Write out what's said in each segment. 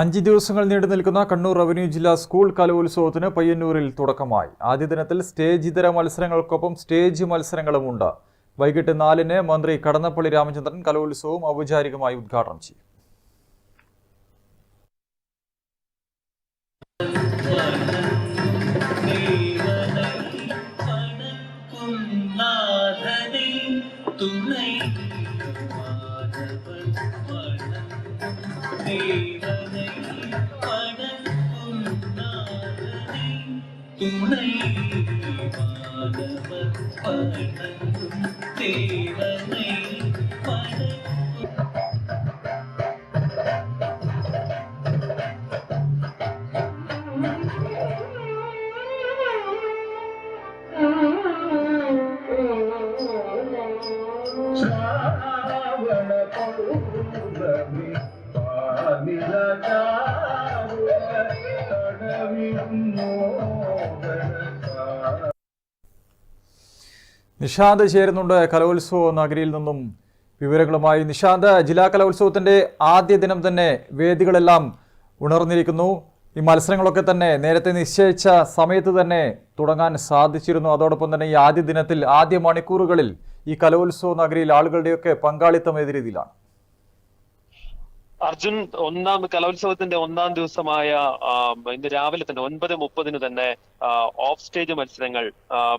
അഞ്ച് ദിവസങ്ങൾ നീണ്ടു നിൽക്കുന്ന കണ്ണൂർ റവന്യൂ ജില്ലാ സ്കൂൾ കലോത്സവത്തിന് പയ്യന്നൂരിൽ തുടക്കമായി. ആദ്യ ദിനത്തിൽ സ്റ്റേജ് ഇതര മത്സരങ്ങൾക്കൊപ്പം സ്റ്റേജ് മത്സരങ്ങളുമുണ്ട് വൈകിട്ട് നാലിന് മന്ത്രി കടന്നപ്പള്ളി രാമചന്ദ്രൻ കലോത്സവം ഔപചാരികമായി ഉദ്ഘാടനം ചെയ്യും തുണൈ துணை மாதவன் வணங்கும் தேவனை வணங்கும் നിഷാദ് ചേരുന്നുണ്ട് കലോത്സവ നഗരിയിൽ നിന്നും. വിവരങ്ങളുമായി നിഷാന്ത് ജില്ലാ കലോത്സവത്തിന്റെ ആദ്യ ദിനം തന്നെ വേദികളെല്ലാം ഉണർന്നിരിക്കുന്നു. ഈ മത്സരങ്ങളൊക്കെ തന്നെ നേരത്തെ നിശ്ചയിച്ച സമയത്ത് തന്നെ തുടങ്ങാൻ സാധിച്ചിരുന്നു. അതോടൊപ്പം തന്നെ ഈ ആദ്യ ദിനത്തിൽ ആദ്യ മണിക്കൂറുകളിൽ ഈ കലോത്സവ നഗരിയിൽ ആളുകളുടെയൊക്കെ പങ്കാളിത്തം ഏത് രീതിയിലാണ്? അർജുൻ ഒന്നാം കലോത്സവത്തിന്റെ ഒന്നാം ദിവസമായ ഇന്ന് രാവിലെ തന്നെ ഒൻപത് മുപ്പതിന് തന്നെ ഓഫ് സ്റ്റേജ് മത്സരങ്ങൾ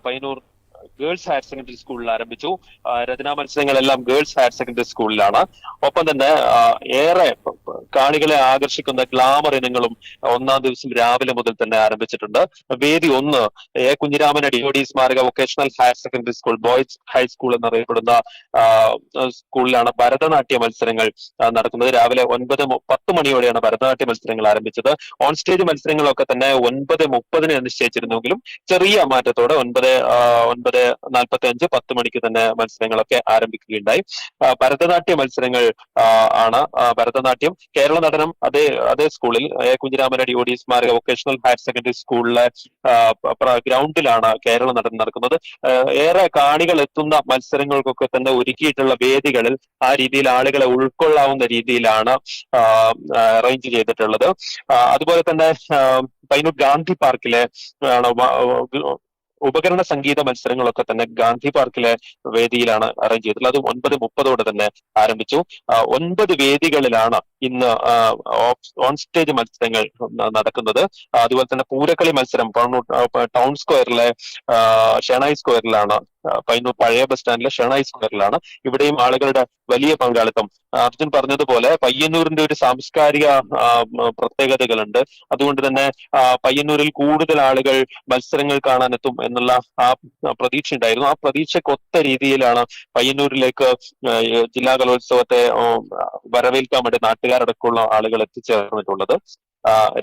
പയ്യന്നൂർ ഗേൾസ് ഹയർ സെക്കൻഡറി സ്കൂളിൽ ആരംഭിച്ചു. രചനാ മത്സരങ്ങളെല്ലാം ഗേൾസ് ഹയർ സെക്കൻഡറി സ്കൂളിലാണ് ഒപ്പം തന്നെ ഏറെ കാണികളെ ആകർഷിക്കുന്ന ഗ്ലാമർ ഇനങ്ങളും ഒന്നാം ദിവസം രാവിലെ മുതൽ തന്നെ ആരംഭിച്ചിട്ടുണ്ട്. വേദി ഒന്ന് എ. കുഞ്ഞിരാമൻ അടിയോടി സ്മാരക vocational higher secondary school boys high school എന്നറിയപ്പെടുന്ന സ്കൂളിലാണ് ഭരതനാട്യ മത്സരങ്ങൾ നടക്കുന്നത്. രാവിലെ ഒൻപത് പത്ത് മണിയോടെയാണ് ഭരതനാട്യ മത്സരങ്ങൾ ആരംഭിച്ചത്. ഓൺ സ്റ്റേജ് മത്സരങ്ങളൊക്കെ തന്നെ ഒൻപത് മുപ്പതിന് നിശ്ചയിച്ചിരുന്നെങ്കിലും ചെറിയ മാറ്റത്തോടെ ഒൻപത് ആ, ഒൻപത് നാൽപ്പത്തി അഞ്ച് പത്ത് മണിക്ക് തന്നെ മത്സരങ്ങളൊക്കെ ആരംഭിക്കുകയുണ്ടായി. ഭരതനാട്യ മത്സരങ്ങൾ ആണ്. ഭരതനാട്യം കേരള നടനം അതേ അതേ സ്കൂളിൽ എ. കുഞ്ഞിരാമനടി ഒ ഡി സ്മാരക വൊക്കേഷണൽ ഹയർ സെക്കൻഡറി സ്കൂളിലെ ഗ്രൗണ്ടിലാണ് കേരള നടനം നടക്കുന്നത്. ഏറെ കാണികൾ എത്തുന്ന മത്സരങ്ങൾക്കൊക്കെ തന്നെ ഒരുക്കിയിട്ടുള്ള വേദികളിൽ ആ രീതിയിൽ ആളുകളെ ഉൾക്കൊള്ളാവുന്ന രീതിയിലാണ് അറേഞ്ച് ചെയ്തിട്ടുള്ളത്. അതുപോലെ തന്നെ പൈനൂർ ഗാന്ധി പാർക്കിലെ ഉപകരണ സംഗീത മത്സരങ്ങളൊക്കെ തന്നെ ഗാന്ധി പാർക്കിലെ വേദിയിലാണ് അറേഞ്ച് ചെയ്തിട്ടുള്ളത്. അത് ഒൻപത് മുപ്പതോടെ തന്നെ ആരംഭിച്ചു. ഒൻപത് വേദികളിലാണ് ഇന്ന് ഓൺ സ്റ്റേജ് മത്സരങ്ങൾ നടക്കുന്നത്. അതുപോലെ തന്നെ പൂരക്കളി മത്സരം ടൗൺ സ്ക്വയറിലെ ഷെണായി സ്ക്വയറിലാണ് പൈനൂർ പഴയ ബസ് സ്റ്റാൻഡിലെ ഷെണായി സ്ക്വയറിലാണ് ഇവിടെയും ആളുകളുടെ വലിയ പങ്കാളിത്തം. അർജുൻ പറഞ്ഞതുപോലെ പയ്യന്നൂരിന്റെ ഒരു സാംസ്കാരിക പ്രത്യേകതകളുണ്ട്. അതുകൊണ്ട് തന്നെ പയ്യന്നൂരിൽ കൂടുതൽ ആളുകൾ മത്സരങ്ങൾ കാണാനെത്തും എന്നുള്ള ആ പ്രതീക്ഷ ഉണ്ടായിരുന്നു. ആ പ്രതീക്ഷക്കൊത്ത രീതിയിലാണ് പയ്യന്നൂരിലേക്ക് ജില്ലാ കലോത്സവത്തെ വരവേൽക്കാൻ വേണ്ടി നാട്ടുകാരടക്കമുള്ള ആളുകൾ എത്തിച്ചേർന്നിട്ടുള്ളത്.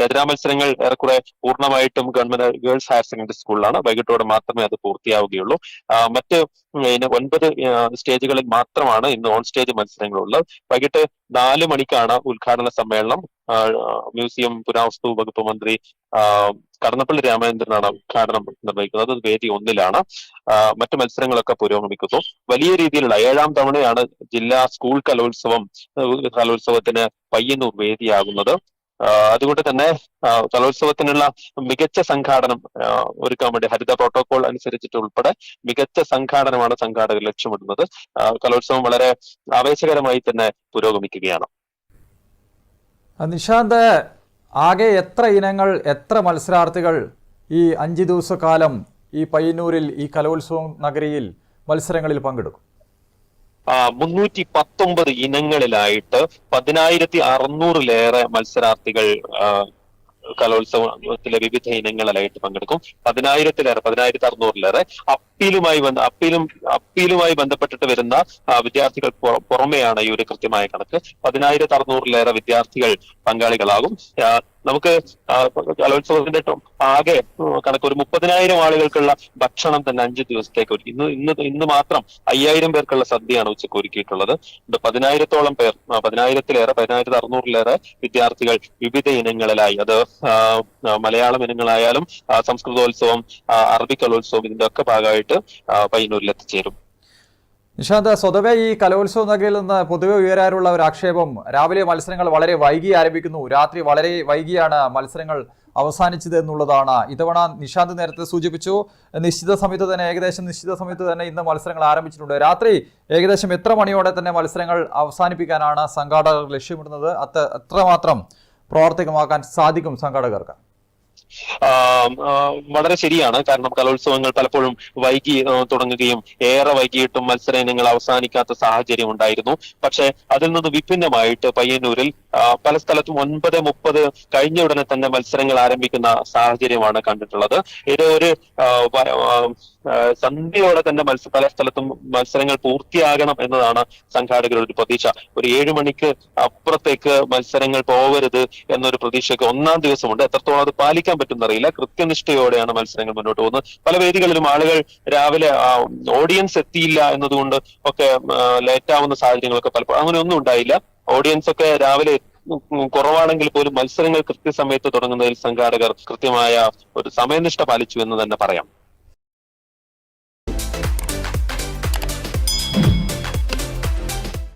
രചനാ മത്സരങ്ങൾ ഏറെക്കുറെ പൂർണമായിട്ടും ഗവൺമെന്റ് ഗേൾസ് ഹയർ സെക്കൻഡറി സ്കൂളിലാണ്. വൈകിട്ടോടെ മാത്രമേ അത് പൂർത്തിയാവുകയുള്ളൂ. മറ്റ് ഒൻപത് സ്റ്റേജുകളിൽ മാത്രമാണ് ഇന്ന് ഓൺ സ്റ്റേജ് മത്സരങ്ങളുള്ളത്. വൈകിട്ട് നാല് മണിക്കാണ് ഉദ്ഘാടന സമ്മേളനം. മ്യൂസിയം പുരാവസ്തു വകുപ്പ് മന്ത്രി കടന്നപ്പള്ളി രാമചന്ദ്രനാണ് ഉദ്ഘാടനം നിർവഹിക്കുന്നത്. അത് വേദി ഒന്നിലാണ്. മറ്റു മത്സരങ്ങളൊക്കെ പുരോഗമിക്കുന്നു. വലിയ രീതിയിലുള്ള ഏഴാം തവണയാണ് ജില്ലാ സ്കൂൾ കലോത്സവം കലോത്സവത്തിന് പയ്യന്നൂർ വേദിയാകുന്നത്. അതുകൊണ്ട് തന്നെ കലോത്സവത്തിനുള്ള മികച്ച സംഘാടനം ഒരുക്കാൻ വേണ്ടി ഹരിത പ്രോട്ടോകോൾ അനുസരിച്ചിട്ട് ഉൾപ്പെടെ മികച്ച സംഘാടനമാണ് സംഘാടകർ ലക്ഷ്യമിടുന്നത്. കലോത്സവം വളരെ ആവേശകരമായി തന്നെ പുരോഗമിക്കുകയാണ്. നിശാന്ത് ആകെ എത്ര ഇനങ്ങൾ എത്ര മത്സരാർത്ഥികൾ ഈ അഞ്ച് ദിവസക്കാലം ഈ പയ്യന്നൂരിൽ ഈ കലോത്സവം നഗരിയിൽ മത്സരങ്ങളിൽ പങ്കെടുക്കും? മുന്നൂറ്റി പത്തൊമ്പത് ഇനങ്ങളിലായിട്ട് പതിനായിരത്തി അറുന്നൂറിലേറെ മത്സരാർത്ഥികൾ കലോത്സവത്തിലെ വിവിധ ഇനങ്ങളിലായിട്ട് പങ്കെടുക്കും. പതിനായിരത്തിലേറെ പതിനായിരത്തി അറുന്നൂറിലേറെ അപ്പീലുമായി ബന്ധ അപ്പീലും അപ്പീലുമായി ബന്ധപ്പെട്ടിട്ട് വരുന്ന വിദ്യാർത്ഥികൾ പുറമെയാണ് ഈ ഒരു കൃത്യമായ കണക്ക്. പതിനായിരത്തി അറുന്നൂറിലേറെ വിദ്യാർത്ഥികൾ പങ്കാളികളാകും. നമുക്ക് കലോത്സവത്തിന്റെ ആകെ കണക്ക് ഒരു മുപ്പതിനായിരം ആളുകൾക്കുള്ള ഭക്ഷണം തന്നെ അഞ്ച് ദിവസത്തേക്ക് ഒരുക്കി. ഇന്ന് ഇന്ന് ഇന്ന് മാത്രം അയ്യായിരം പേർക്കുള്ള സദ്യയാണ് ഉച്ചയ്ക്ക് ഒരുക്കിയിട്ടുള്ളത്. പതിനായിരത്തോളം പേർ പതിനായിരത്തിലേറെ പതിനായിരത്തി അറുന്നൂറിലേറെ വിദ്യാർത്ഥികൾ വിവിധ ഇനങ്ങളിലായി. അത് മലയാളം ഇനങ്ങളായാലും സംസ്കൃതോത്സവം അറബി കലോത്സവം ഇതിന്റെ ഒക്കെ ഭാഗമായിട്ട് പയ്യന്നൂരിൽ എത്തിച്ചേരും. നിഷാന്ത് സ്വതവേ ഈ കലോത്സവ നഗരിയിൽ നിന്ന് പൊതുവെ ഉയരാനുള്ള ഒരു ആക്ഷേപം രാവിലെ മത്സരങ്ങൾ വളരെ വൈകി ആരംഭിക്കുന്നു. രാത്രി വളരെ വൈകിയാണ് മത്സരങ്ങൾ അവസാനിച്ചത് എന്നുള്ളതാണ്. ഇത്തവണ നിഷാന്ത് നേരത്തെ സൂചിപ്പിച്ചു നിശ്ചിത സമയത്ത് തന്നെ ഏകദേശം നിശ്ചിത സമയത്ത് തന്നെ ഇന്ന് മത്സരങ്ങൾ ആരംഭിച്ചിട്ടുണ്ട്. രാത്രി ഏകദേശം എത്ര മണിയോടെ തന്നെ മത്സരങ്ങൾ അവസാനിപ്പിക്കാനാണ് സംഘാടകർ ലക്ഷ്യമിടുന്നത്? അത്ര എത്രമാത്രം പ്രാവർത്തികമാക്കാൻ സാധിക്കും സംഘാടകർക്ക്. വളരെ ശരിയാണ്. കാരണം കലോത്സവങ്ങൾ പലപ്പോഴും വൈകി തുടങ്ങുകയും ഏറെ വൈകിയിട്ടും മത്സര ഇനങ്ങൾ അവസാനിക്കാത്ത സാഹചര്യം ഉണ്ടായിരുന്നു. പക്ഷേ അതിൽ നിന്ന് വിഭിന്നമായിട്ട് പയ്യന്നൂരിൽ പല സ്ഥലത്തും ഒൻപത് മുപ്പത് കഴിഞ്ഞ ഉടനെ തന്നെ മത്സരങ്ങൾ ആരംഭിക്കുന്ന സാഹചര്യമാണ് കണ്ടിട്ടുള്ളത്. ഇത് ഒരു സന്ധ്യയോടെ തന്നെ മത്സ പല സ്ഥലത്തും മത്സരങ്ങൾ പൂർത്തിയാകണം എന്നതാണ് സംഘാടകരുടെ ഒരു പ്രതീക്ഷ. ഒരു ഏഴു മണിക്ക് അപ്പുറത്തേക്ക് മത്സരങ്ങൾ പോവരുത് എന്നൊരു പ്രതീക്ഷയ്ക്ക് ഒന്നാം ദിവസമുണ്ട്. എത്രത്തോളം അത് പാലിക്കാൻ പറ്റുന്നറിയില്ല കൃത്യനിഷ്ഠയോടെയാണ് മത്സരങ്ങൾ മുന്നോട്ട് പോകുന്നത്. പല വേദികളിലും ആളുകൾ രാവിലെ ഓഡിയൻസ് എത്തിയില്ല എന്നതുകൊണ്ട് ഒക്കെ ലേറ്റ് ആവുന്ന സാഹചര്യങ്ങളൊക്കെ പലപ്പോഴും അങ്ങനെ ഒന്നും ഉണ്ടായില്ല. ഓഡിയൻസ് ഒക്കെ രാവിലെ കുറവാണെങ്കിൽ പോലും മത്സരങ്ങൾ കൃത്യസമയത്ത് തുടങ്ങുന്നതിൽ സംഘാടകർ കൃത്യമായ ഒരു സമയനിഷ്ഠ പാലിച്ചു എന്ന് തന്നെ പറയാം.